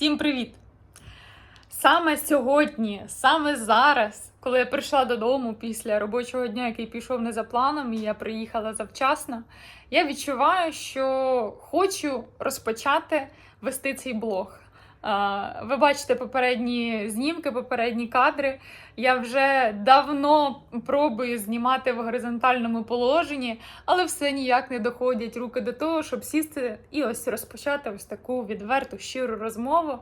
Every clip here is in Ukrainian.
Всім привіт! Саме сьогодні, саме зараз, коли я прийшла додому після робочого дня, який пішов не за планом, і я приїхала завчасно, я відчуваю, що хочу розпочати вести цей блог. Ви бачите попередні знімки, попередні кадри. Я вже давно пробую знімати в горизонтальному положенні, але все ніяк не доходять руки до того, щоб сісти і ось розпочати ось таку відверту щиру розмову,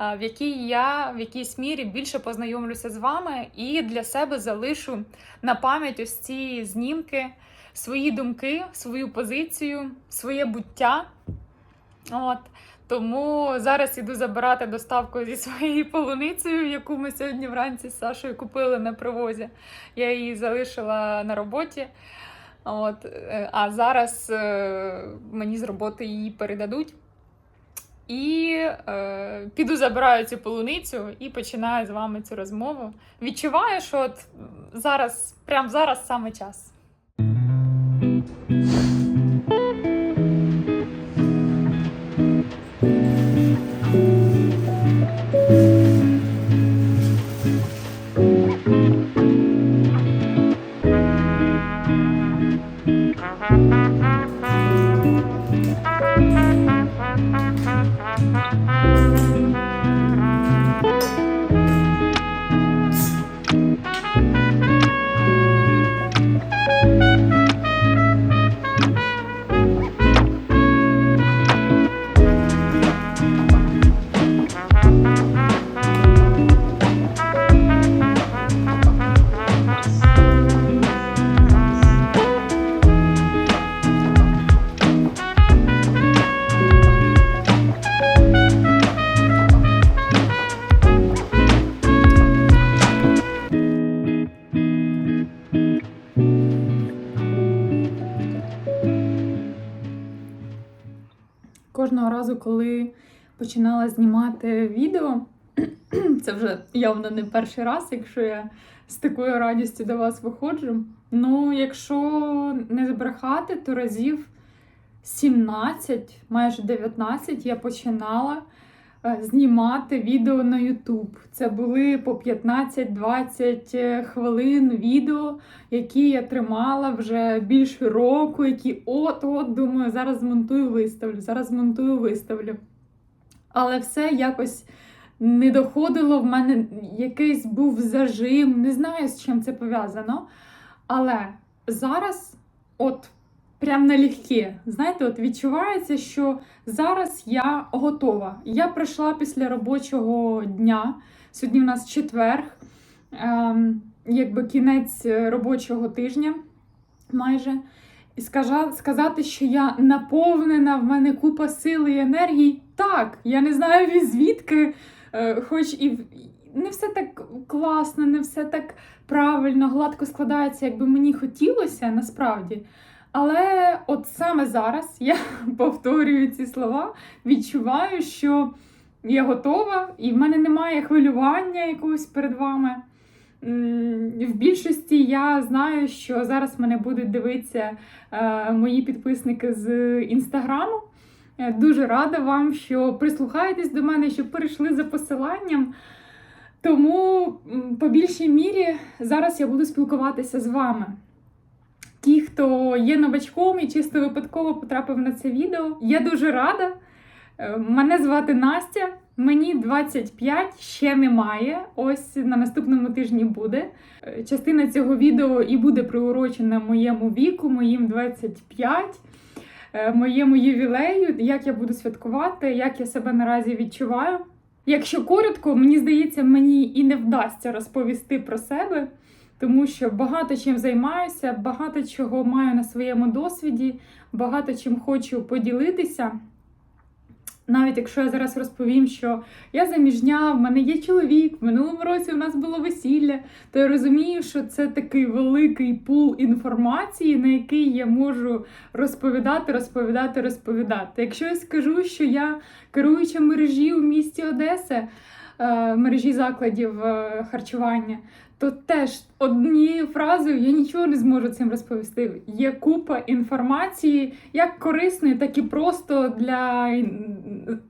в якій я в якійсь мірі більше познайомлюся з вами і для себе залишу на пам'ять ось ці знімки, свої думки, свою позицію, своє буття. От. Тому зараз іду забирати доставку зі своєю полуницею, яку ми сьогодні вранці з Сашою купили на привозі. Я її залишила на роботі. От, е, а зараз е, мені з роботи її передадуть. І е, піду забираю цю полуницю і починаю з вами цю розмову. Відчуваю, що от зараз, прямо зараз саме час. Коли починала знімати відео, це вже явно не перший раз, якщо я з такою радістю до вас виходжу. Ну, якщо не збрехати, то разів 17, майже 19 я починала знімати відео на YouTube. Це були по 15-20 хвилин відео, які я тримала вже більше року, які от-от думаю, зараз змонтую, виставлю, зараз змонтую, виставлю. Але все якось не доходило в мене якийсь був зажим, не знаю, з чим це пов'язано. Але зараз, от прям налегке. Знаєте, от відчувається, що зараз я готова. Я прийшла після робочого дня. Сьогодні у нас четверг, ем, якби кінець робочого тижня майже. І сказати, що я наповнена, в мене купа сили і енергії. Так, я не знаю звідки, е, хоч і не все так класно, не все так правильно, гладко складається, як би мені хотілося насправді. Але от саме зараз я повторюю ці слова, відчуваю, що я готова, і в мене немає хвилювання якогось перед вами. В більшості я знаю, що зараз мене будуть дивитися е, мої підписники з інстаграму. Е, Дуже рада вам, що прислухаєтесь до мене, що перейшли за посиланням. Тому, по більшій мірі, зараз я буду спілкуватися з вами. Ті, хто є новачком і чисто випадково потрапив на це відео, я дуже рада. Е, Мене звати Настя, мені 25, ще немає. Ось на наступному тижні буде. Е, Частина цього відео і буде приурочена моєму віку, моїм 25, е, моєму ювілею, як я буду святкувати, як я себе наразі відчуваю. Якщо коротко, мені здається, мені і не вдасться розповісти про себе, тому що багато чим займаюся, багато чого маю на своєму досвіді, багато чим хочу поділитися. Навіть якщо я зараз розповім, що я заміжня, в мене є чоловік, в минулому році у нас було весілля, то я розумію, що це такий великий пул інформації, на який я можу розповідати, розповідати, розповідати. Якщо я скажу, що я керуюча мережі у місті Одеса, е, мережі закладів е, харчування, то теж однією фразою я нічого не зможу цим розповісти. Є купа інформації, як корисної, так і просто для ін-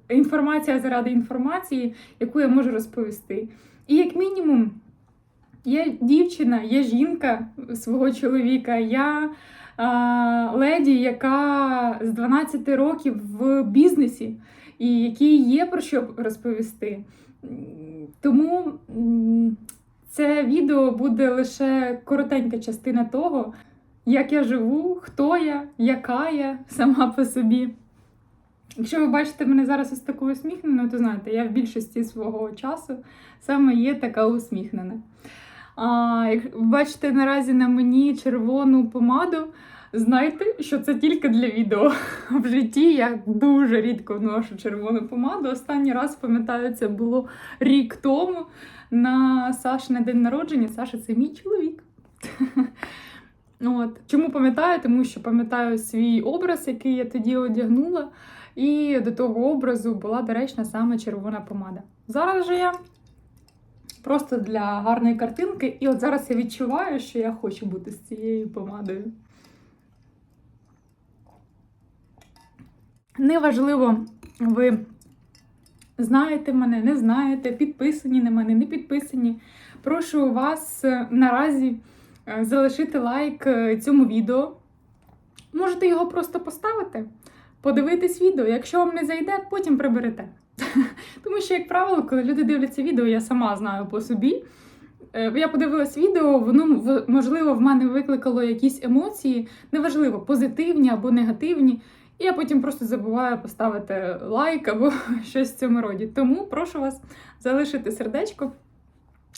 інформація заради інформації, яку я можу розповісти. І як мінімум, я дівчина, я жінка свого чоловіка, я а, леді, яка з 12 років в бізнесі, і якій є про що розповісти. Тому це відео буде лише коротенька частина того, як я живу, хто я, яка я сама по собі. Якщо ви бачите мене зараз ось такою усміхненою, то знаєте, я в більшості свого часу саме є така усміхнена. А, як ви бачите наразі на мені червону помаду, знайте, що це тільки для відео. В житті я дуже рідко ношу червону помаду. Останній раз, пам'ятаю, це було рік тому на Сашине день народження. Саша це мій чоловік. От. Чому пам'ятаю? Тому що пам'ятаю свій образ, який я тоді одягнула, і до того образу була доречна саме червона помада. Зараз же я просто для гарної картинки, і от зараз я відчуваю, що я хочу бути з цією помадою. Неважливо, ви знаєте мене, не знаєте, підписані на мене, не підписані. Прошу вас е, наразі е, залишити лайк е, цьому відео. Можете його просто поставити, подивитись відео. Якщо вам не зайде, потім приберете. Тому що, як правило, коли люди дивляться відео, я сама знаю по собі. Я подивилась відео, воно можливо в мене викликало якісь емоції, неважливо, позитивні або негативні. І я потім просто забуваю поставити лайк або щось в цьому роді. Тому прошу вас залишити сердечко.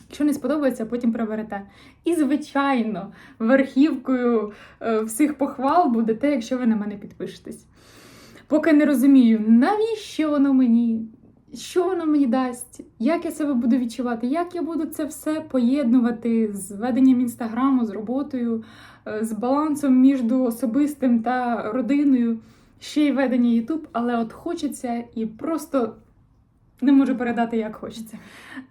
Якщо не сподобається, потім приберете. І, звичайно, верхівкою е, всіх похвал буде те, якщо ви на мене підпишетесь. Поки не розумію, навіщо воно мені, що воно мені дасть, як я себе буду відчувати, як я буду це все поєднувати з веденням інстаграму, з роботою, е, з балансом між особистим та родиною, ще й ведення Ютуб, але от хочеться і просто не можу передати, як хочеться.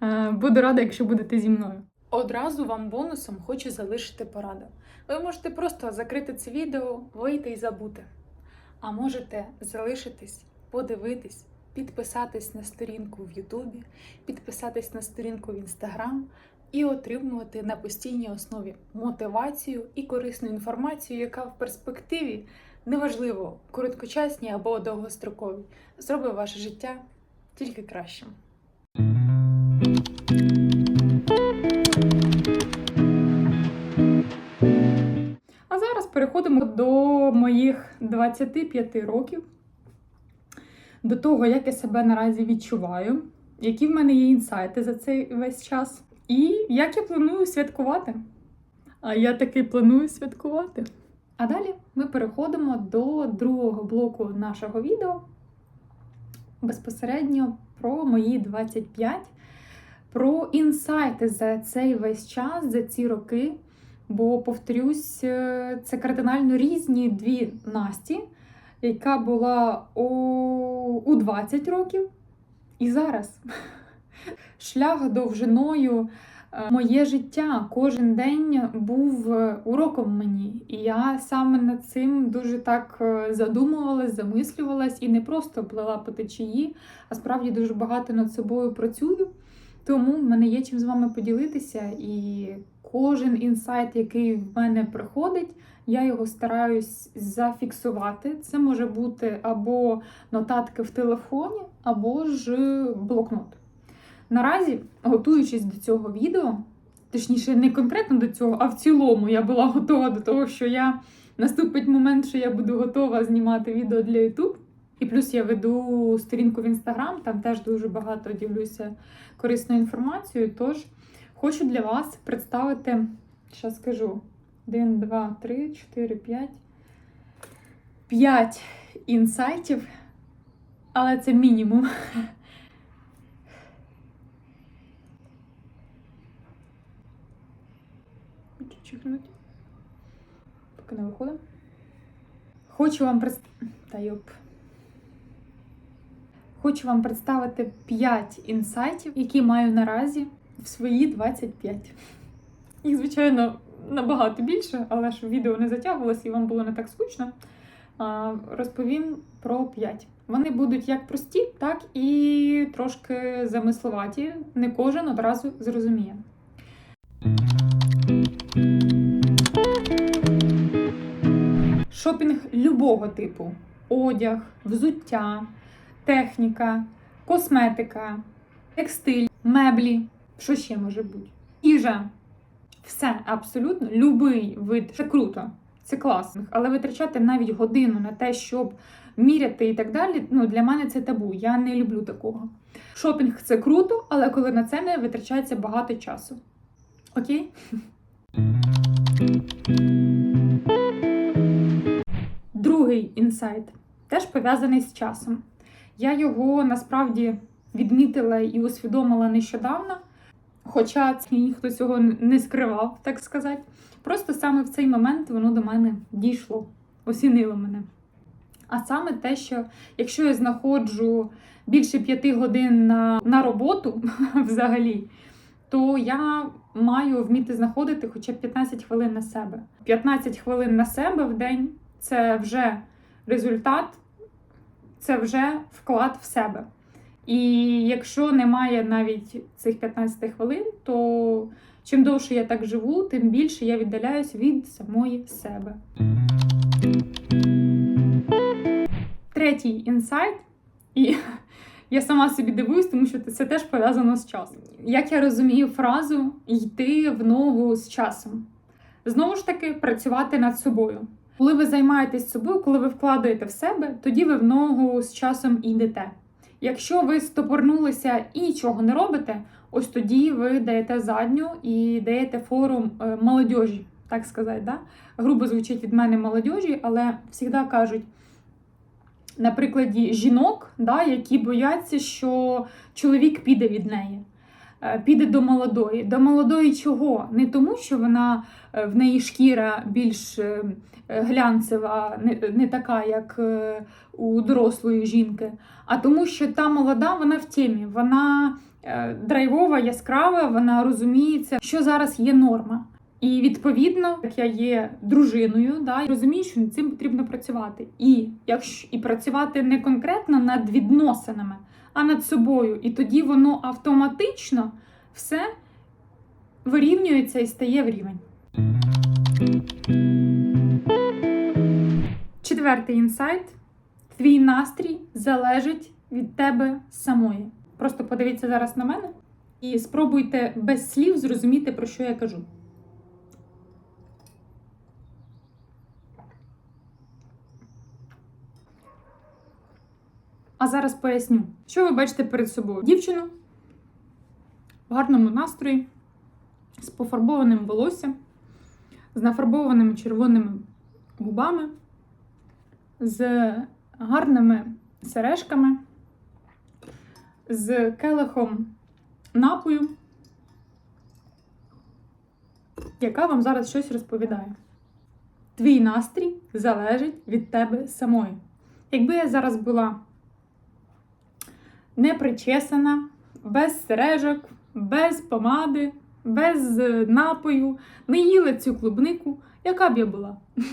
Е, Буду рада, якщо будете зі мною. Одразу вам бонусом хочу залишити пораду. Ви можете просто закрити це відео, вийти і забути. А можете залишитись, подивитись, підписатись на сторінку в Ютубі, підписатись на сторінку в Інстаграм і отримувати на постійній основі мотивацію і корисну інформацію, яка в перспективі неважливо, короткочасні або довгострокові, зробить ваше життя тільки кращим. А зараз переходимо до моїх 25 років, до того, як я себе наразі відчуваю, які в мене є інсайти за цей весь час, і як я планую святкувати. А я таки планую святкувати. А далі ми переходимо до другого блоку нашого відео безпосередньо про мої 25, про інсайти за цей весь час, за ці роки. Бо, повторюсь, е, це кардинально різні дві Насті, яка була у, у 20 років і зараз. Шлях довжиною моє життя кожен день був е, уроком мені. І я саме над цим дуже так е, задумувалась, замислювалась і не просто плела по течії, а справді дуже багато над собою працюю. Тому в мене є чим з вами поділитися, і кожен інсайт, який в мене приходить, я його стараюсь зафіксувати. Це може бути або нотатки в телефоні, або ж блокнот. Наразі, готуючись до цього відео, точніше, не конкретно до цього, а в цілому я була готова до того, що я наступить момент, що я буду готова знімати відео для YouTube. І плюс я веду сторінку в Інстаграм, там теж дуже багато ділюся корисною інформацією. Тож хочу для вас представити, що скажу, 1, 2, 3, 4, 5, 5 інсайтів, але це мінімум. Хочу чихнути. Поки не виходить. Хочу вам представити. Та йоп. Хочу вам представити 5 інсайтів, які маю наразі в свої 25. Їх, звичайно, набагато більше, але щоб відео не затягувалося і вам було не так скучно. Розповім про 5. Вони будуть як прості, так і трошки замисловаті. Не кожен одразу зрозуміє. Шопінг любого типу: одяг, взуття, техніка, косметика, текстиль, меблі. Що ще може бути? Їжа. Все абсолютно любий вид. Це круто, це класно. Але витрачати навіть годину на те, щоб міряти і так далі. Ну для мене це табу. Я не люблю такого. Шопінг це круто, але коли на це не витрачається багато часу. Окей? Другий інсайт теж пов'язаний з часом. Я його насправді відмітила і усвідомила нещодавно, хоча ніхто цього не скривав, так сказати. Просто саме в цей момент воно до мене дійшло, осінило мене. А саме те, що якщо я знаходжу більше п'яти годин на, на роботу взагалі, то я маю вміти знаходити хоча б 15 хвилин на себе. 15 хвилин на себе в день це вже результат, це вже вклад в себе. І якщо немає навіть цих 15 хвилин, то чим довше я так живу, тим більше я віддаляюсь від самої себе. Третій інсайт, і я сама собі дивуюсь, тому що це теж пов'язано з часом. Як я розумію фразу йти в ногу з часом. Знову ж таки, працювати над собою. Коли ви займаєтесь собою, коли ви вкладаєте в себе, тоді ви в ногу з часом йдете. Якщо ви стопорнулися і нічого не робите, ось тоді ви даєте задню і даєте форум е, молодіжі, так сказати. Да? Грубо звучить від мене молодіжі, але завжди кажуть, на прикладі жінок, да, які бояться, що чоловік піде від неї. Е, Піде до молодої. До молодої чого? Не тому, що вона е, в неї шкіра більш е, глянцева, не, не така, як у дорослої жінки, а тому, що та молода, вона в темі, вона драйвова, яскрава, вона розуміється, що зараз є норма. І відповідно, як я є дружиною, да, розумію, що над цим потрібно працювати. І якщо і працювати не конкретно над відносинами, а над собою. І тоді воно автоматично все вирівнюється і стає в рівень. Четвертий інсайт: твій настрій залежить від тебе самої. Просто подивіться зараз на мене і спробуйте без слів зрозуміти, про що я кажу. А зараз поясню, що ви бачите перед собою. Дівчину в гарному настрої, з пофарбованим волоссям, з нафарбованими червоними губами, з гарними сережками, з келихом напою, яка вам зараз щось розповідає. Твій настрій залежить від тебе самої. Якби я зараз була не причесана, без сережок, без помади, без е, напою, не їла цю клубнику, яка б я була?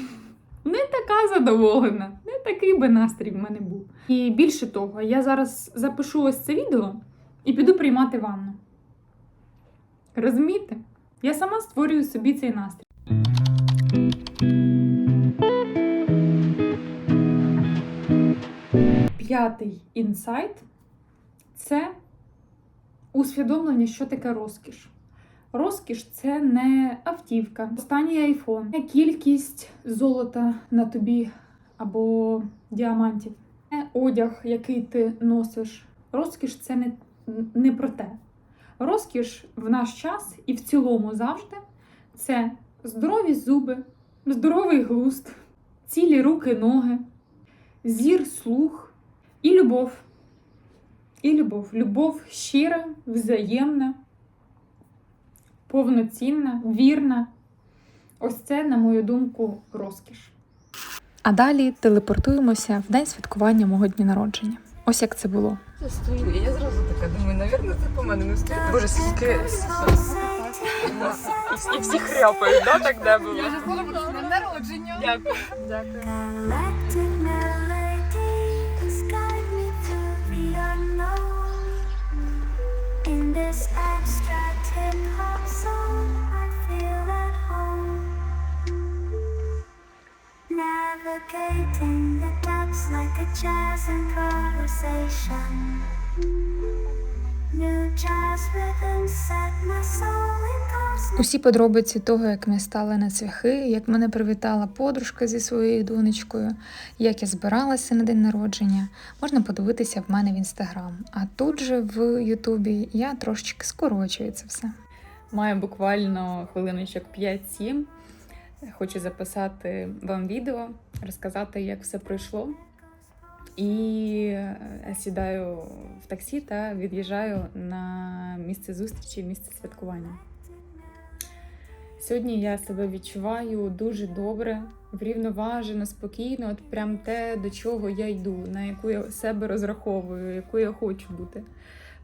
Не така задоволена, не такий би настрій в мене був. І більше того, я зараз запишу ось це відео і піду приймати ванну. Розумієте? Я сама створюю собі цей настрій. П'ятий інсайт це усвідомлення, що таке розкіш. Розкіш це не автівка, останній айфон, не кількість золота на тобі або діамантів, не одяг, який ти носиш. Розкіш це не, не про те. Розкіш в наш час і в цілому завжди це здорові зуби, здоровий глузд, цілі руки, ноги, зір, слух і любов. І любов. Любов щира, взаємна, повноцінна, вірна. Ось це, на мою думку, розкіш. А далі телепортуємося в день святкування мого дня народження. Ось як це було. Я стою, і я зразу така думаю, навірно, це по мене не стоїть. Боже, скільки і всі хряпають, да, так де було? Я вже з днем народження. Дякую. Дякую. Navigating the depths like a jazz improvisation. Усі подробиці того, як ми стали на цвяхи, як мене привітала подружка зі своєю донечкою, як я збиралася на день народження, можна подивитися в мене в інстаграм. А тут же в Ютубі я трошечки скорочую це все. Маю буквально хвилиночок 5-7. Хочу записати вам відео, розказати, як все пройшло. І е, сідаю в таксі та від'їжджаю на місце зустрічі, місце святкування. Сьогодні я себе відчуваю дуже добре, врівноважено, спокійно, от прям те, до чого я йду, на яку я себе розраховую, яку я хочу бути.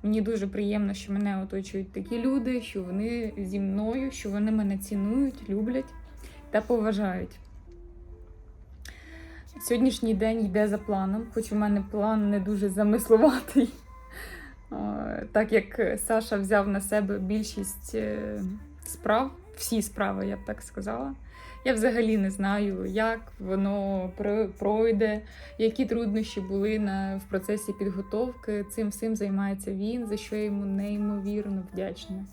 Мені дуже приємно, що мене оточують такі люди, що вони зі мною, що вони мене цінують, люблять та поважають. Сьогоднішній день йде за планом, хоч у мене план не дуже замисловатий, Е, так як Саша взяв на себе більшість е, справ, всі справи, я б так сказала. Я взагалі не знаю, як воно пройде, які труднощі були на, в процесі підготовки. Цим всім займається він, за що я йому неймовірно вдячна.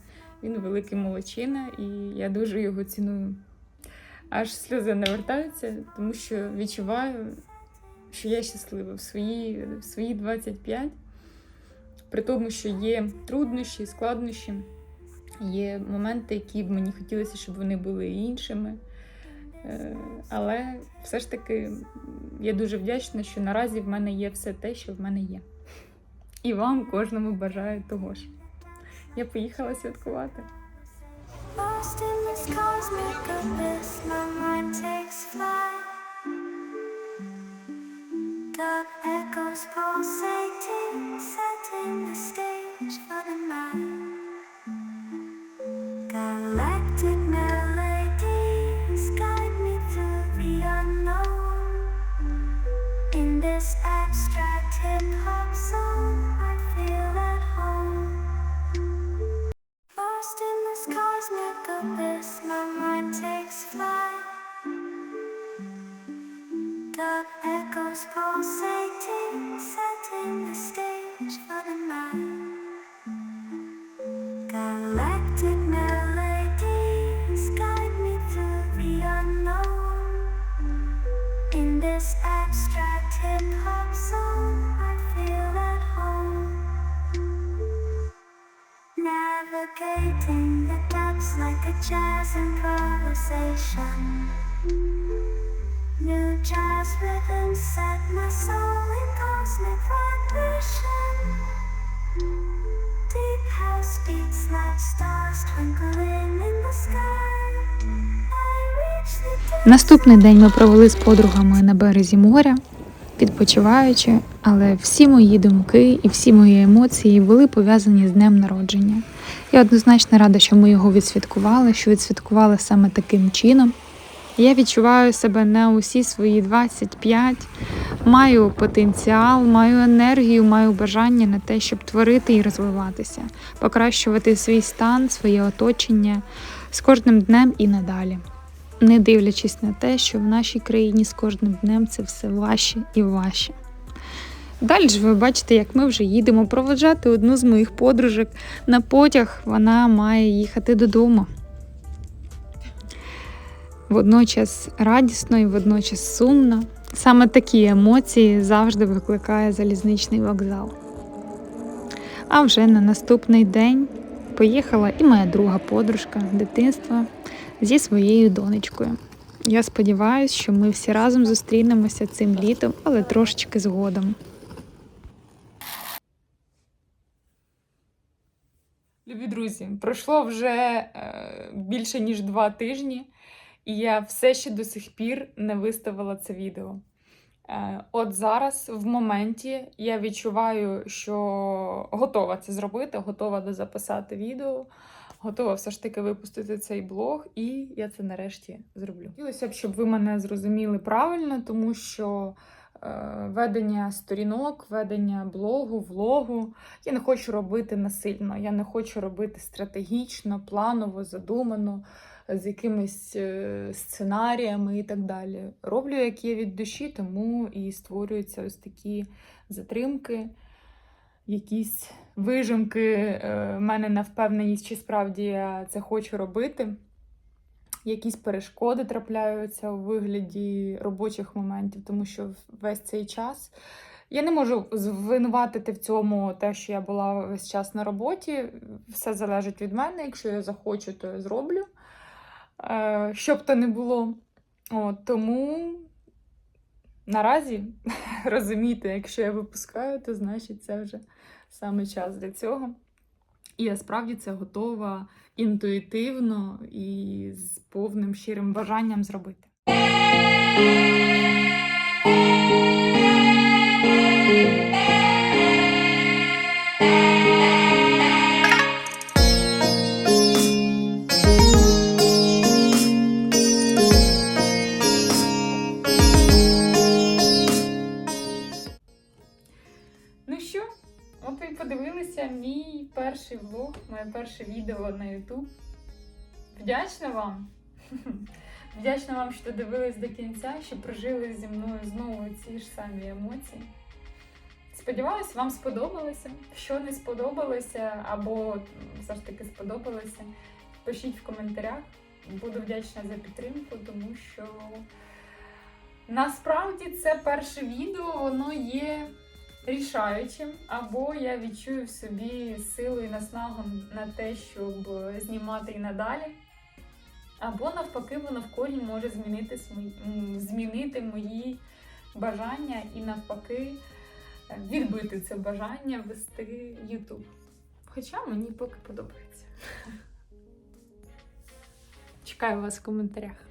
Він великий молодчина, і я дуже його ціную. Аж сльози навертаються, тому що відчуваю, що я щаслива в свої, в свої 25, при тому, що є труднощі, складнощі, є моменти, які б мені хотілося, щоб вони були іншими. Е, Але все ж таки я дуже вдячна, що наразі в мене є все те, що в мене є. І вам кожному бажаю того ж. Я поїхала святкувати. Lost in this cosmic abyss, my mind takes flight. Dark echoes pulsating, setting the stage for the night. Galactic melodies guide me through the unknown. In this abstract beats like stars twinkling in the sky. Наступний день ми провели з подругами на березі моря, відпочиваючи, але всі мої думки і всі мої емоції були пов'язані з днем народження. Я однозначно рада, що ми його відсвяткували, що відсвяткували саме таким чином. Я відчуваю себе на усі свої 25, маю потенціал, маю енергію, маю бажання на те, щоб творити і розвиватися, покращувати свій стан, своє оточення з кожним днем і надалі не дивлячись на те, що в нашій країні з кожним днем це все важче і важче. Далі ж ви бачите, як ми вже їдемо проводжати одну з моїх подружок на потяг. Вона має їхати додому. Водночас радісно і водночас сумно. Саме такі емоції завжди викликає залізничний вокзал. А вже на наступний день поїхала і моя друга подружка дитинства зі своєю донечкою. Я сподіваюся, що ми всі разом зустрінемося цим літом, але трошечки згодом. Любі друзі, пройшло вже е, більше ніж два тижні, і я все ще до сих пір не виставила це відео. Е, от зараз, в моменті, я відчуваю, що готова це зробити, готова дозаписати відео, готова все ж таки випустити цей блог, і я це нарешті зроблю. Хотілося б, щоб ви мене зрозуміли правильно, тому що е, ведення сторінок, ведення блогу, влогу я не хочу робити насильно, я не хочу робити стратегічно, планово, задумано, з якимись е, сценаріями і так далі. Роблю, як є від душі, тому і створюються ось такі затримки, якісь вижимки е, в мене на впевненість, чи справді я це хочу робити. Якісь перешкоди трапляються у вигляді робочих моментів, тому що весь цей час я не можу звинуватити в цьому те, що я була весь час на роботі. Все залежить від мене. Якщо я захочу, то я зроблю. Е, Що б то не було. От, тому наразі розумієте, якщо я випускаю, то значить це вже саме час для цього. І я справді це готова інтуїтивно і з повним щирим бажанням зробити. Перше відео на YouTube. Вдячна вам! Вдячна вам, що дивились до кінця, що прожили зі мною знову ці ж самі емоції. Сподіваюсь, вам сподобалося. Що не сподобалося, або все ж таки сподобалося, пишіть в коментарях. Буду вдячна за підтримку, тому що насправді це перше відео, воно є рішаючим, або я відчую в собі силу і наснагу на те, щоб знімати і надалі. Або навпаки, воно в корінь може змінити, змінити мої бажання і навпаки відбити це бажання вести YouTube. Хоча мені поки подобається. Чекаю вас в коментарях.